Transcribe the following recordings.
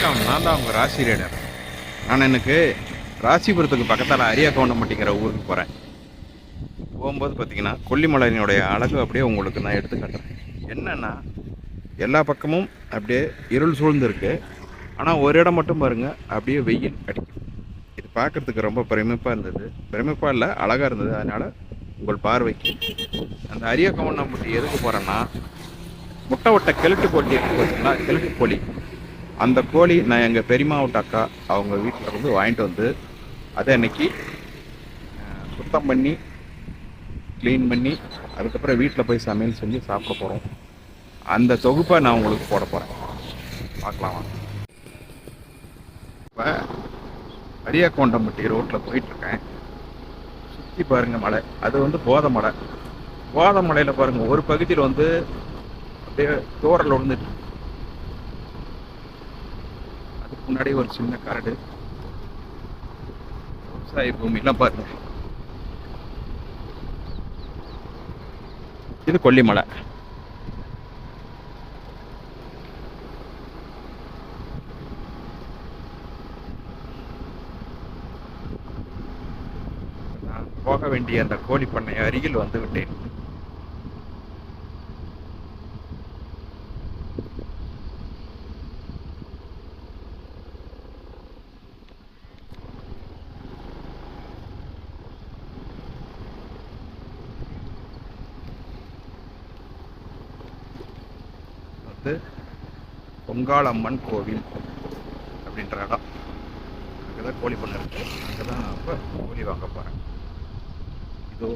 வணக்கம் நான் தான் உங்கள் ராசி ரேடர். நான் எனக்கு ராசிபுரத்துக்கு பக்கத்தால் அரியாக்கவுண்டம்பட்டிங்கிற ஊருக்கு போகிறேன் போகும்போது பார்த்தீங்கன்னா கொல்லிமலையினுடைய அழகு அப்படியே உங்களுக்கு நான் எடுத்து காட்டுறேன். என்னென்னா எல்லா பக்கமும் அப்படியே இருள் சூழ்ந்துருக்கு. ஆனால் ஒரு இடம் மட்டும் பாருங்கள் அப்படியே வெயில் அடிக்கும். இது பார்க்குறதுக்கு ரொம்ப பிரமிப்பாக இருந்தது. பிரமிப்பாக இல்லை அழகாக இருந்தது. அதனால் உங்கள் பார்வைக்கு. அந்த அரியாக்கவுண்டம்பட்டி எதுக்கு போகிறேன்னா முட்டை விட்ட கிழட்டு கோழி இருக்கு பார்த்தீங்களா கிழட்டு கோழி அந்த கோழி நான் எங்கள் பெரியமாவட்ட அக்கா அவங்க வீட்டில் இருந்து வாங்கிட்டு வந்து அதை அன்னைக்கு சுத்தம் பண்ணி க்ளீன் பண்ணி அதுக்கப்புறம் வீட்டில் போய் சமையல் செஞ்சு சாப்பிட போகிறோம் அந்த தொகுப்பை நான் உங்களுக்கு போட போகிறேன் பார்க்கலாம் வாங்க. இப்போ அரியாக்கோண்டம்பட்டி ரோட்டில் போயிட்டுருக்கேன். சுற்றி பாருங்கள் மலை. அது வந்து போதை மலை. போதை மலையில் பாருங்கள் ஒரு பகுதியில் வந்து அப்படியே தோரல் விழுந்துட்டு இருக்கு. அதுக்கு முன்னாடி ஒரு சின்ன காடு விவசாய பூமியெல்லாம் பாருங்க. இது கொல்லிமலை நான் போக வேண்டிய அந்த கோழி பண்ணை அருகில் வந்து விட்டேன். வந்து பொங்காளம்மன் கோவில் அப்படின்ற இடம் அங்கே தான் கோழி பண்ணை இருக்கு. அங்கே தான் நான் இப்போ கோழி வாங்க போகிறேன் இதோ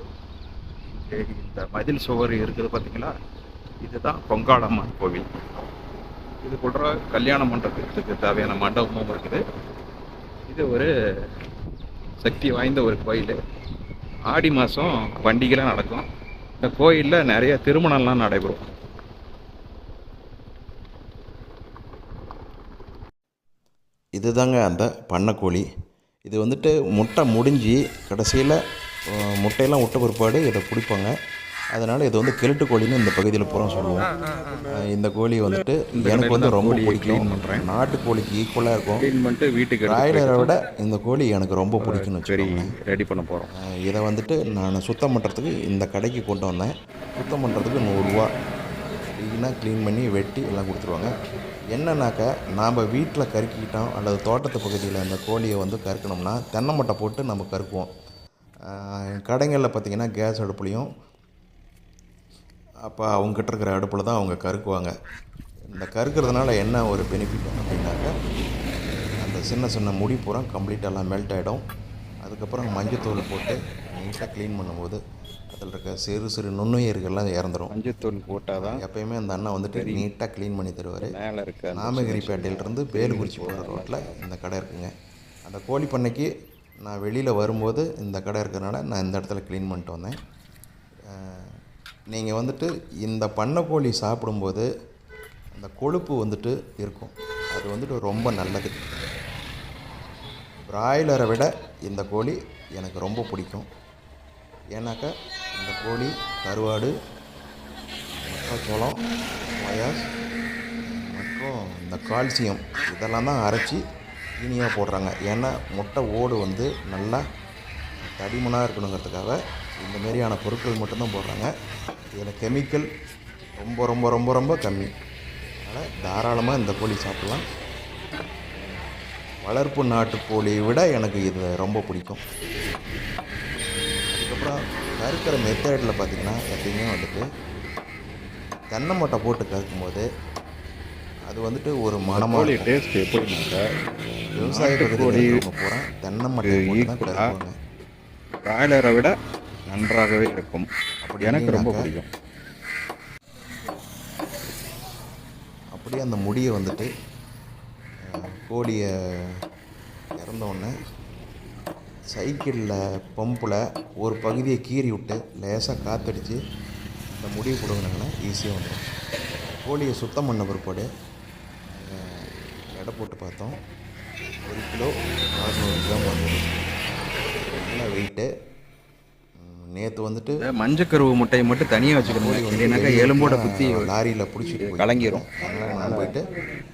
இங்கே இந்த மதில் சுவர் இருக்குது பார்த்தீங்களா இதுதான் பொங்காளம்மன் கோவில். இது இதுக்குள்ள கல்யாண மண்டபத்துக்கு தேவையான மண்டபமும் இருக்குது. இது ஒரு சக்தி வாய்ந்த ஒரு கோயில். ஆடி மாதம் பண்டிகைலாம் நடக்கும். இந்த கோயிலில் நிறைய திருமணம்லாம் நடைபெறும். இதுதாங்க அந்த பண்ணைக்கோழி. இது வந்துட்டு முட்டை முடிஞ்சு கடைசியில் முட்டையெல்லாம் விட்ட பிற்பாடு இதை பிடிப்பாங்க அதனால் இது வந்து கிழட்டு கோழின்னு இந்த பகுதியில் பூரா சொல்லுவோம். இந்த கோழி வந்துட்டு எனக்கு வந்து ரொம்ப பிடிக்கும். நாட்டுக்கோழிக்கு ஈக்குவலாக இருக்கும். வீட்டுக்கு பிராய்லரை விட இந்த கோழி எனக்கு ரொம்ப பிடிக்கும்னு சரி ரெடி பண்ண போகிறோம் இதை வந்துட்டு நான் சுத்தம் பண்ணுறதுக்கு இந்த கடைக்கு கொண்டு வந்தேன். சுத்தம் பண்ணுறதுக்கு நூறுரூவா க்ளீனாக க்ளீன் பண்ணி வெட்டி எல்லாம் கொடுத்துருவாங்க. என்னன்னாக்கா நாம் வீட்டில் கருக்கிக்கிட்டோம் அல்லது தோட்டத்து பகுதியில் அந்த கோழியை வந்து கறுக்கணும்னா தென்னை மட்டை போட்டு நம்ம கறுக்குவோம் கடைங்களில் பார்த்திங்கன்னா கேஸ் அடுப்புலையும் அப்போ அவங்ககிட்ட இருக்கிற அடுப்பில் தான் அவங்க கருக்குவாங்க. இந்த கருக்கிறதுனால என்ன ஒரு பெனிஃபிட் அப்படின்னாக்கா அந்த சின்ன சின்ன முடி பூரா கம்ப்ளீட்டெல்லாம் மெல்ட் ஆகிடும் அதுக்கப்புறம் மஞ்சத்தூள் போட்டு நீட்டாக க்ளீன் பண்ணும்போது அதில் இருக்க சிறு சிறு நுண்ணுயிர்கள்லாம் இறந்துரும். மஞ்சத்தூள் போட்டால் தான் எப்பயுமே அந்த அண்ணன் வந்துட்டு நீட்டாக க்ளீன் பண்ணி தருவார். மேலே இருக்க நாமகிரிப்பேட்டையிலேருந்து பேலுக்குறிச்சி போகிற ரோட்டில் இந்த கடை இருக்குங்க. அந்த கோழி பண்ணைக்கு நான் வெளியில் வரும்போது இந்த கடை இருக்கிறனால நான் இந்த இடத்துல க்ளீன் பண்ணிட்டு வந்தேன். நீங்கள் வந்துட்டு இந்த பண்ணை கோழி சாப்பிடும்போது அந்த கொழுப்பு வந்துட்டு இருக்கும். அது வந்துட்டு ரொம்ப நல்லது. பிராய்லரை விட இந்த கோழி எனக்கு ரொம்ப பிடிக்கும். ஏன்னாக்கா இந்த கோழி கருவாடு மக்காச்சோளம் மயாஸ் மற்றும் இந்த கால்சியம் இதெல்லாம் தான் அரைச்சி தீனியாக போடுறாங்க. ஏன்னா முட்டை ஓடு வந்து நல்லா தடிமனாக இருக்கணுங்கிறதுக்காக இந்த மாதிரியான பொருட்கள் மட்டும்தான் போடுறாங்க. இதில் கெமிக்கல் ரொம்ப ரொம்ப ரொம்ப ரொம்ப கம்மி. அதனால் தாராளமாக இந்த கோழி சாப்பிட்லாம். வளர்ப்பு நாட்டு கோழியை விட எனக்கு இது ரொம்ப பிடிக்கும். அதுக்கப்புறம் கறுக்கிற மெத்தடில் பார்த்திங்கன்னா எப்பயுமே வந்துட்டு தென்னை மட்டை போட்டு கறுக்கும்போது அது வந்துட்டு ஒரு இருக்கும். டேஸ்ட் எப்படின்னாக்கா விவசாய இருக்கிறவங்க பூரா தென்னை மட்டை போட்டு பிராய்லரை விட நன்றாகவே இருக்கும். அப்படி எனக்கு ரொம்ப பிடிக்கும். அப்படியே அந்த முடியை வந்துட்டு கோழியை இறந்த சைக்கிளில் பம்பில் ஒரு பகுதியை கீறி விட்டு லேசாக காற்றடிச்சு இந்த முடியை கொடுங்கனாங்கன்னா ஈஸியாக வந்துடும். கோழியை சுத்தம் பண்ண பிற்பாடு எடை போட்டு பார்த்தோம். ஒரு கிலோ நானூறு கிராம் வந்துடும் நல்லா வெயிட்டு நேற்று வந்துட்டு மஞ்சக்கருவு முட்டையை மட்டும் தனியாக வச்சுக்கணும். இல்லைனாக்கா எலும்போட குத்தி லாரியில் பிடிச்சிட்டு போய் கலங்கிரும். அதனால் நான் போயிட்டு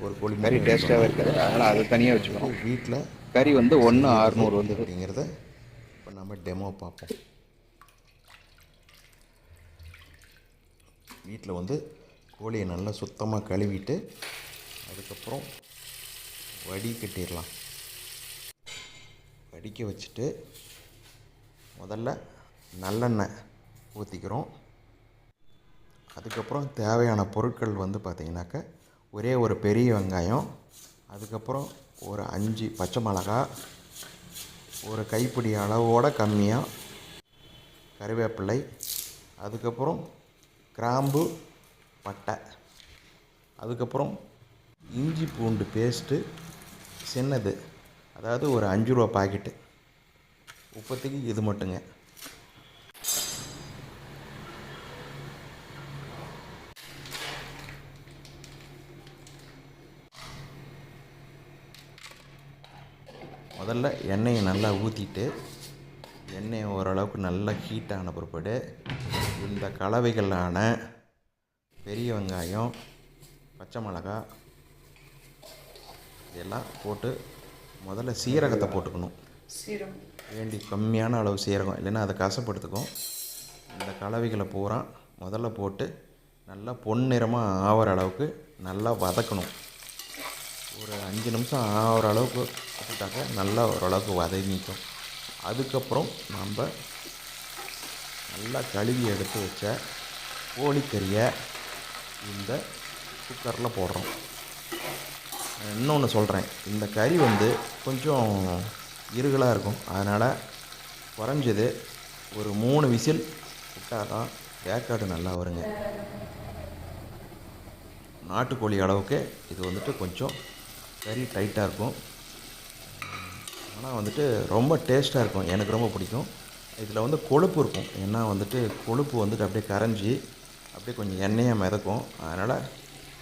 ஒரு கோழி கறி டேஸ்ட்டாகவே இருக்குது. அதனால் அதை தனியாக வச்சுக்கணும். வீட்டில் கறி வந்து ஒன்று அறுநூறு வந்து அப்படிங்கிறத இப்போ நம்ம டெமோ பார்ப்போம். வீட்டில் வந்து கோழியை நல்லா சுத்தமாக கழுவிட்டு அதுக்கப்புறம் வடி கட்டிடலாம். வடிக்க வச்சுட்டு முதல்ல நல்லெண்ணெய் ஊற்றிக்கிறோம் அதுக்கப்புறம் தேவையான பொருட்கள் வந்து பார்த்திங்கனாக்கா ஒரே ஒரு பெரிய வெங்காயம் அதுக்கப்புறம் ஒரு அஞ்சு பச்சை மிளகா ஒரு கைப்பிடி அளவோட கம்மியாக கருவேப்பிலை அதுக்கப்புறம் கிராம்பு பட்டை அதுக்கப்புறம் இஞ்சி பூண்டு பேஸ்ட்டு சின்னது அதாவது ஒரு அஞ்சு ரூபா பாக்கெட்டு. உப்பத்துக்கு இது மட்டுங்க. முதல்ல எண்ணெயை நல்லா ஊற்றிட்டு எண்ணெய் ஓரளவுக்கு நல்லா ஹீட் ஆன பிற்பாடு இந்த கலவைகளான பெரிய வெங்காயம் பச்சை மிளகா இதெல்லாம் போட்டு முதல்ல சீரகத்தை போட்டுக்கணும். வேண்டி கம்மியான அளவு சீரகம் இல்லைன்னா அதை கசப்படுத்துக்கும். இந்த கலவைகளை பூரா முதல்ல போட்டு நல்லா பொன்னிறமாக ஆகிற அளவுக்கு நல்லா வதக்கணும். ஒரு அஞ்சு நிமிஷம் ஆகிற அளவுக்கு விட்டுட்டாக்க நல்லா ஓரளவுக்கு வதங்கிக்கும் அதுக்கப்புறம் நம்ம நல்லா கழுவி எடுத்து வச்ச கோழிக்கறியை இந்த குக்கரில் போடுறோம். இன்னொன்று சொல்கிறேன் இந்த கறி வந்து கொஞ்சம் இருகலாக இருக்கும். அதனால் குறைஞ்சது ஒரு மூணு விசில் விட்டால் தான் வேக்காடு நல்லா வருங்க. நாட்டுக்கோழி அளவுக்கு இது வந்துட்டு கொஞ்சம் வெரி டைட்டாக இருக்கும். ஆனால் வந்துட்டு ரொம்ப டேஸ்ட்டாக இருக்கும். எனக்கு ரொம்ப பிடிக்கும். இதில் வந்து கொழுப்பு இருக்கும். ஏன்னா வந்துட்டு கொழுப்பு வந்துட்டு அப்படியே கரைஞ்சி அப்படியே கொஞ்சம் எண்ணெயாக மிதக்கும். அதனால்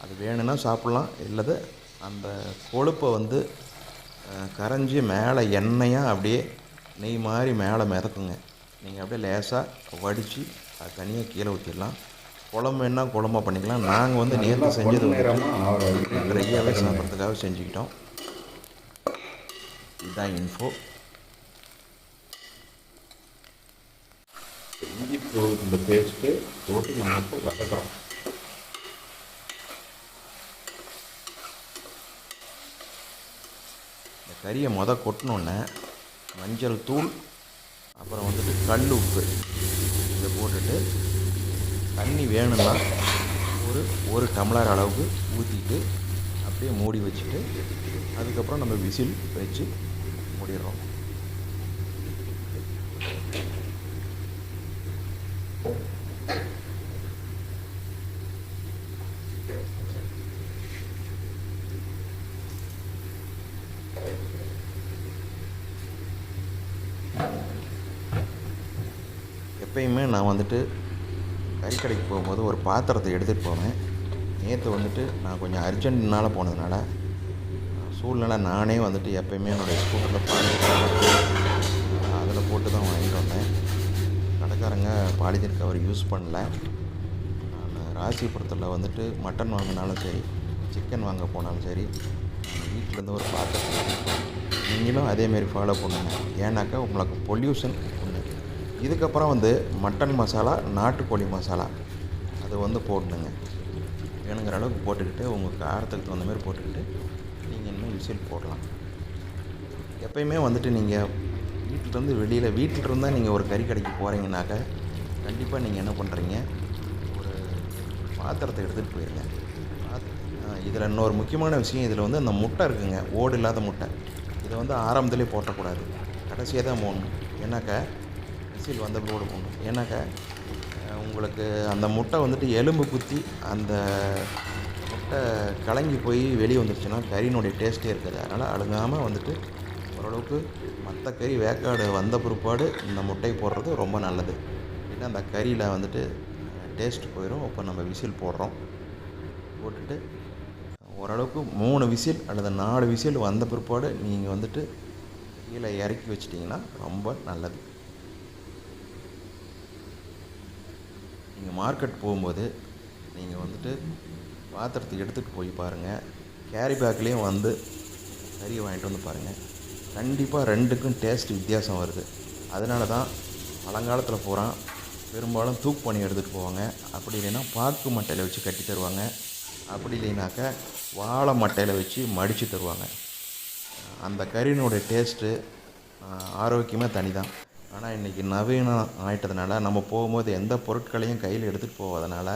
அது வேணும்னா சாப்பிட்லாம். இல்லது அந்த கொழுப்பை வந்து கரைஞ்சி மேலே எண்ணெயாக அப்படியே நெய் மாதிரி மேலே மிதக்குங்க. நீங்கள் அப்படியே லேசாக வடித்து அது தனியாக கீழே ஊற்றிடலாம் குழம்பு என்ன குழம்பா பண்ணிக்கலாம். நாங்கள் வந்து நேற்று செஞ்சது வந்துட்டு ட்ரையாகவே சாப்பிட்றதுக்காக செஞ்சுக்கிட்டோம். இதுதான் இன்ஃபோ இஞ்சி பூண்டு பேஸ்ட்டு போட்டு நம்ம இப்போ வதக்குறோம். இந்த கறியை மொத கொட்டினோன்னே மஞ்சள் தூள் அப்புறம் வந்துட்டு கல் உப்பு இதை போட்டுட்டு தண்ணி வேணும்னா ஒரு ஒரு டம்ளர் அளவுக்கு ஊற்றிட்டு அப்படியே மூடி வச்சுட்டு அதுக்கப்புறம் நம்ம விசில் வச்சு மூடிடுறோம். எப்பயுமே நான் வந்துட்டு கறிக்கடைக்கு போகும்போது ஒரு பாத்திரத்தை எடுத்துகிட்டு போவேன் நேற்று வந்துட்டு நான் கொஞ்சம் அர்ஜென்ட்னால போனதுனால சூழ்நிலை நானே வந்துட்டு எப்பயுமே என்னுடைய ஸ்கூட்டரில் பாலித்தீன் அதில் போட்டு தான் வாங்கிட்டு வந்தேன். கடைக்காரங்க பாலித்தீன் கவர் யூஸ் பண்ணல. நான் ராசிபுரத்தில் வந்துட்டு மட்டன் வாங்கினாலும் சரி சிக்கன் வாங்க போனாலும் சரி வீட்டிலேருந்து ஒரு பாத்திரத்தை நீங்களும் அதேமாரி ஃபாலோ பண்ணுங்க. ஏன்னாக்கா உங்களுக்கு பொல்யூஷன் இதுக்கப்புறம் வந்து மட்டன் மசாலா நாட்டுக்கோழி மசாலா. அது வந்து போடணுங்க. வேணுங்கிற அளவுக்கு போட்டுக்கிட்டு உங்கள் காரத்துக்கு தகுந்த மாதிரி போட்டுக்கிட்டு நீங்கள் இன்னும் விசில் போடலாம். எப்பயுமே வந்துட்டு நீங்கள் வீட்டிலேருந்து வெளியில் வீட்டில் இருந்தால் நீங்கள் ஒரு கறி கடைக்கு போகிறீங்கனாக்கா கண்டிப்பாக நீங்கள் என்ன பண்ணுறீங்க ஒரு பாத்திரத்தை எடுத்துகிட்டு போயிடுங்க இதில் இன்னொரு முக்கியமான விஷயம் இதில் வந்து அந்த முட்டை இருக்குங்க. ஓடு இல்லாத முட்டை. இதை வந்து ஆரம்பத்துலேயே போட்டக்கூடாது. கடைசியாக தான் போடணும். ஏன்னாக்கா விசில் வந்த போடு போடணும் ஏன்னாக்கா உங்களுக்கு அந்த முட்டை வந்துட்டு எலும்பு குத்தி அந்த முட்டை கலங்கி போய் வெளியே வந்துருச்சுன்னா கறியினுடைய டேஸ்ட்டே இருக்காது. அதனால் அழுங்காமல் வந்துட்டு ஓரளவுக்கு மற்ற கறி வேக்காடு வந்த பிற்பாடு இந்த முட்டை போடுறது ரொம்ப நல்லது. ஏன்னா அந்த கறியில் வந்துட்டு டேஸ்ட் போயிடும் இப்போ நம்ம விசில் போடுறோம். போட்டுட்டு ஓரளவுக்கு மூணு விசில் அல்லது நாலு விசில் வந்த பிற்பாடு நீங்கள் வந்துட்டு கீழே இறக்கி வச்சிட்டிங்கன்னா ரொம்ப நல்லது. நீங்கள் மார்க்கெட் போகும்போது நீங்கள் வந்துட்டு பாத்திரத்தை எடுத்துகிட்டு போய் பாருங்கள் கேரி பேக்லேயும் வந்து கறியை வாங்கிட்டு வந்து பாருங்கள் கண்டிப்பாக ரெண்டுக்கும் டேஸ்ட் வித்தியாசம் வருது. அதனால தான் பழங்காலத்தில் பூரா பெரும்பாலும் தூக்கு பண்ணி எடுத்துகிட்டு போவாங்க. அப்படி இல்லைன்னா பாக்கு மட்டையில் வச்சு கட்டி தருவாங்க. அப்படி இல்லைனாக்கா வாழை மட்டையில் வச்சு மடித்து தருவாங்க. அந்த கறியினுடைய டேஸ்ட்டு ஆரோக்கியமே தனி தான் ஆனால் இன்றைக்கி நவீனம் ஆயிட்டதுனால நம்ம போகும்போது எந்த பொருட்களையும் கையில் எடுத்துகிட்டு போவதனால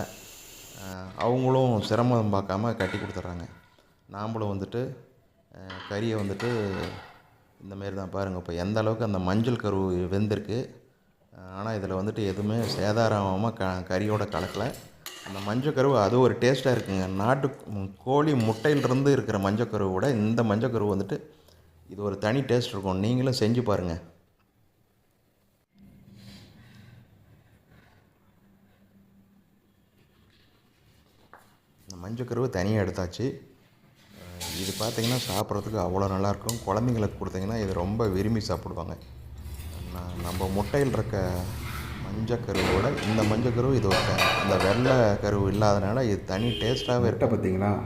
அவங்களும் சிரமம் பார்க்காம கட்டி கொடுத்துட்றாங்க. நாம்ளும் வந்துட்டு கறியை வந்துட்டு இந்த மாரி தான் பாருங்கள் இப்போ எந்த அளவுக்கு அந்த மஞ்சள் கரு வெந்திருக்கு ஆனால் இதில் வந்துட்டு எதுவுமே சேதாரமாகாமல் க கறியோட கலக்கலை. அந்த மஞ்சள் கருவு அது ஒரு டேஸ்ட்டாக இருக்குங்க. நாட்டு கோழி முட்டையிலிருந்து இருக்கிற மஞ்சள் இந்த மஞ்சள் கருவு வந்துட்டு இது ஒரு தனி டேஸ்ட் இருக்கும். நீங்களும் செஞ்சு பாருங்கள் இந்த மஞ்சள் கருவு தனியாக எடுத்தாச்சு. இது பார்த்தீங்கன்னா சாப்பிட்றதுக்கு அவ்வளோ நல்லாயிருக்கும். குழந்தைங்களுக்கு கொடுத்தீங்கன்னா இது ரொம்ப விரும்பி சாப்பிடுவாங்க. நம்ம முட்டையில் இருக்க மஞ்சள் கருவோட இந்த மஞ்சள் கருவு இது ஒரு த- இந்த வெள்ளை கருவு இல்லாதனால இது தனி டேஸ்ட்டாகவே முட்டை இருக்கும். பார்த்தீங்களா?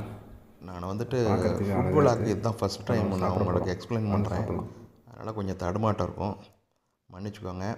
நான் வந்துட்டு ஃபுட்பாலாக்கு இருக்கு. இதுதான் ஃபஸ்ட் டைம் நான். உங்களுக்கு எக்ஸ்பிளைன் பண்ணுறேன். அதனால் கொஞ்சம் தடுமாட்டம் இருக்கும். மன்னிச்சுக்கோங்க.